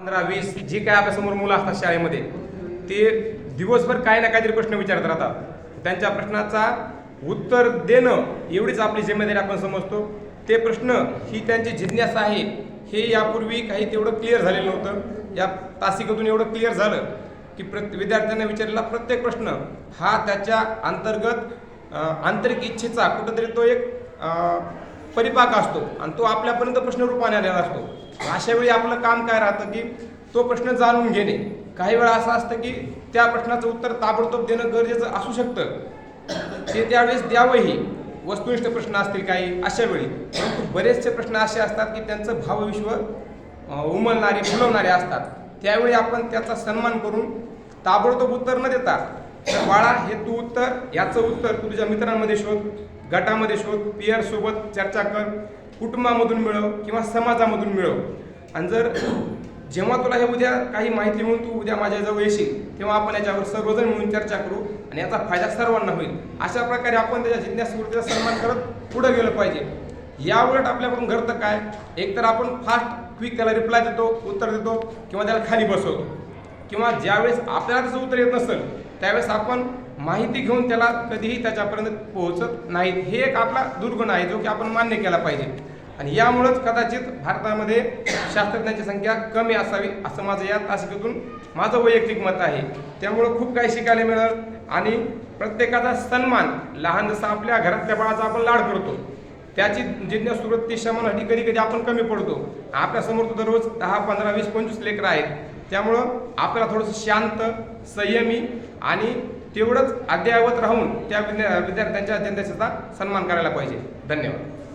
पंधरा वीस जी काय आपल्यासमोर मुलं असतात शाळेमध्ये ते दिवसभर काही ना काहीतरी प्रश्न विचारत राहतात. त्यांच्या प्रश्नाचा उत्तर देणं एवढीच आपली जिम्मेदारी आपण समजतो. ते प्रश्न ही त्यांची जिज्ञासा आहे हे यापूर्वी काही तेवढं क्लिअर झालेलं नव्हतं. या तासिकातून एवढं क्लिअर झालं की प्र विद्यार्थ्यांना विचारलेला प्रत्येक प्रश्न हा त्याच्या अंतर्गत आंतरिक इच्छेचा कुठंतरी तो एक परिपाक असतो आणि तो आपल्यापर्यंत प्रश्न रूपाने आलेला असतो. अशा वेळी आपलं काम काय राहतं की तो प्रश्न जाणून घेणे. काही वेळा असं असतं की त्या प्रश्नाचं उत्तर ताबडतोब देणं गरजेचं असू शकतं. ते त्यावेळेस द्यावंही. वस्तुनिष्ठ प्रश्न असतील काही अशा वेळी. परंतु बरेचसे प्रश्न असे असतात की त्यांचं भावविश्व उमलणारे फुलवणारे असतात. त्यावेळी आपण त्याचा सन्मान करून ताबडतोब उत्तर न देता तर बाळा हे तू उत्तर याचं उत्तर तू तुझ्या मित्रांमध्ये शोध. गटामध्ये शोध पियर सोबत चर्चा कर कुटुंबामधून मिळव किंवा समाजामधून मिळव. आणि जर जेव्हा तुला हे उद्या काही माहिती म्हणून तू उद्या माझ्याजवळ येशील तेव्हा आपण याच्यावर सर्वजण मिळून चर्चा करू आणि याचा फायदा सर्वांना होईल. अशा प्रकारे आपण त्याच्या जिज्ञासूर्तीचा सन्मान करत पुढे गेलं पाहिजे. या उलट आपल्याकडून घडतं काय? एकतर आपण फास्ट क्विक त्याला रिप्लाय देतो उत्तर देतो किंवा त्याला खाली बसवतो. किंवा ज्यावेळेस आपल्याला त्याचं उत्तर येत नसेल त्यावेळेस आपण माहिती घेऊन त्याला कधीही त्याच्यापर्यंत पोहोचत नाहीत. हे एक आपला दुर्गुण आहे जो की आपण मान्य केला पाहिजे. आणि यामुळंच कदाचित भारतामध्ये शास्त्रज्ञांची संख्या कमी असावी असं माझं या तासिकेतून माझं वैयक्तिक मत आहे. त्यामुळं खूप काही शिकायला मिळेल आणि प्रत्येकाचा सन्मान लहान जसं आपल्या घरातल्या बाळाचा आपण लाड करतो त्याची जिज्ञासू वृत्ती शमनासाठी कधी कधी आपण कमी पडतो. आपल्यासमोर तर दररोज दहा पंधरा वीस पंचवीस लेकरं आहेत. त्यामुळं आपल्याला थोडंसं शांत संयमी आणि तेवढंच अद्ययावत राहून त्या विद्या विद्यार्थ्यांच्या जिज्ञासेचा सन्मान करायला पाहिजे. धन्यवाद.